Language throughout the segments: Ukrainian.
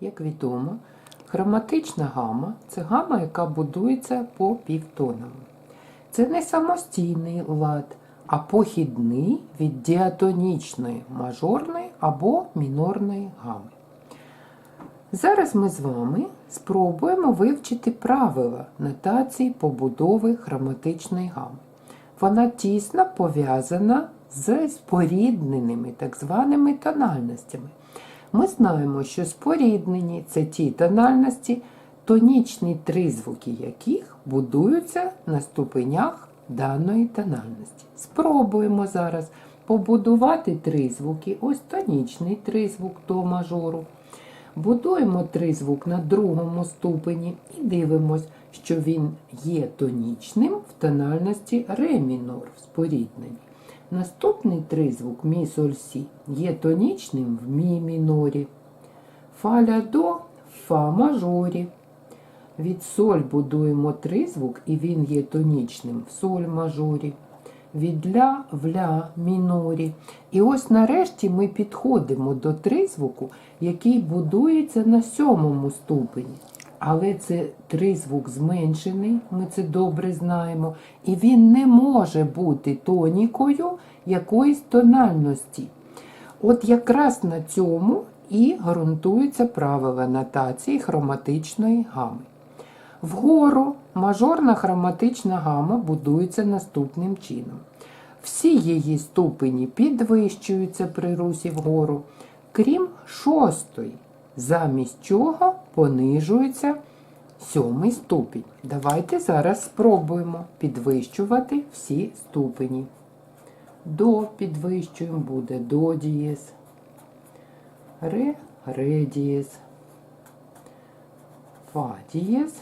як відомо, хроматична гама це гама, яка будується по півтонам. Це не самостійний лад, а похідний від діатонічної мажорної або мінорної гами. Зараз ми з вами спробуємо вивчити правила нотації побудови хроматичної гами. Вона тісно пов'язана з спорідненими так званими тональностями. Ми знаємо, що споріднені це ті тональності, тонічні тризвуки яких будуються на ступенях даної тональності. Спробуємо зараз побудувати тризвуки, ось тонічний тризвук до мажору. Будуємо тризвук на другому ступені і дивимось, що він є тонічним в тональності ре мінор в спорідненні. Наступний тризвук мі соль сі є тонічним в мі мінорі. Фа ля до фа мажорі. Від соль будуємо тризвук, і він є тонічним в соль мажорі. Від ля в ля мінорі. І ось нарешті ми підходимо до тризвуку, який будується на сьомому ступені. Але це тризвук зменшений, ми це добре знаємо, і він не може бути тонікою якоїсь тональності. От якраз на цьому і ґрунтуються правила нотації хроматичної гами. Вгору мажорна хроматична гама будується наступним чином. Всі її ступені підвищуються при русі вгору, крім шостої, замість чого понижується сьомий ступінь. Давайте зараз спробуємо підвищувати всі ступені. До підвищуємо буде до дієс, ре, ре дієс, фа дієс,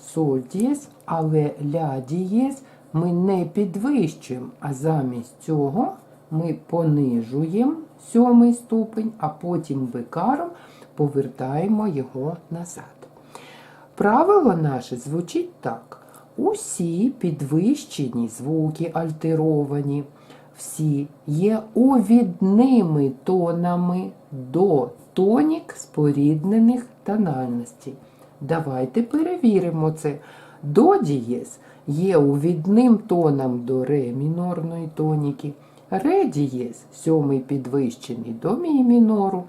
соль дієс, але ля дієс ми не підвищуємо, а замість цього ми понижуємо сьомий ступень, а потім бикаром повертаємо його назад. Правило наше звучить так. Усі підвищені звуки альтеровані, всі є увідними тонами до тонік споріднених тональностей. Давайте перевіримо це. До дієс є увідним тоном до ре мінорної тоніки, ре дієс сьомий підвищений до мі мінору,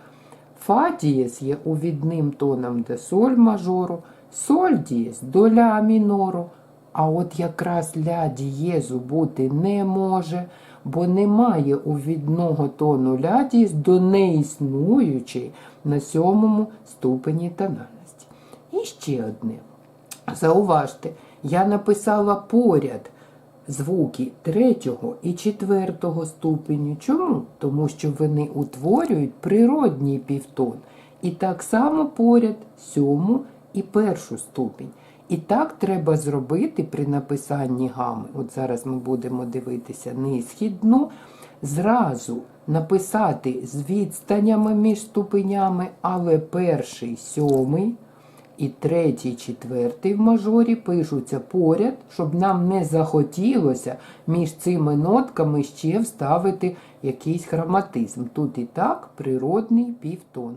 фа дієс є увідним тоном до соль мажору, соль дієс до ля мінору. А от якраз ля дієзу бути не може, бо немає увідного тону ля дієз до неіснуючої на сьомому ступені тональності. І ще одне. Зауважте, я написала поряд звуки третього і четвертого ступеню. Чому? Тому що вони утворюють природній півтон. І так само поряд сьому і першу ступінь. І так треба зробити при написанні гами. От зараз ми будемо дивитися низхідну. Зразу написати з відстанями між ступенями, але перший сьомий і третій, четвертий в мажорі пишуться поряд, щоб нам не захотілося між цими нотками ще вставити якийсь хроматизм. Тут і так природний півтон.